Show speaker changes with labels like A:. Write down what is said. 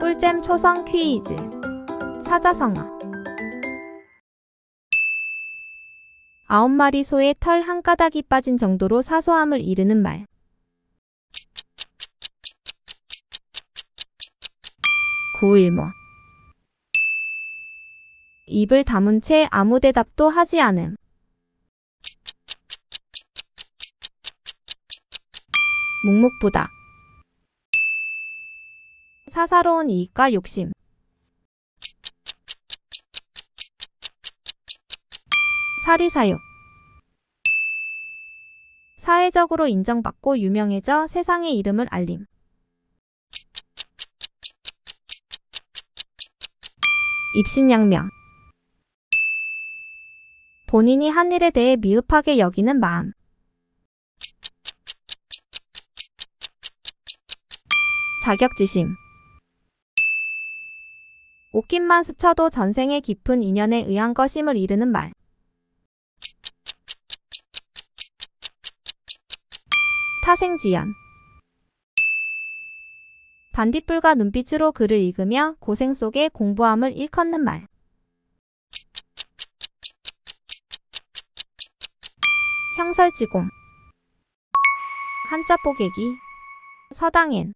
A: 꿀잼 초성 퀴즈. 사자성어. 아홉 마리 소의 털 한 가닥이 빠진 정도로 사소함을 이르는 말. 구일모. 입을 다문 채 아무 대답도 하지 않음. 묵묵부다 사사로운 이익과 욕심. 사리사욕. 사회적으로 인정받고 유명해져 세상의 이름을 알림. 입신양명. 본인이 한 일에 대해 미흡하게 여기는 마음. 자격지심 옷깃만 스쳐도 전생의 깊은 인연에 의한 것임을 이르는 말. 타생지연. 반딧불과 눈빛으로 글을 읽으며 고생 속에 공부함을 일컫는 말. 형설지공. 한자 뽀개기. 서당엔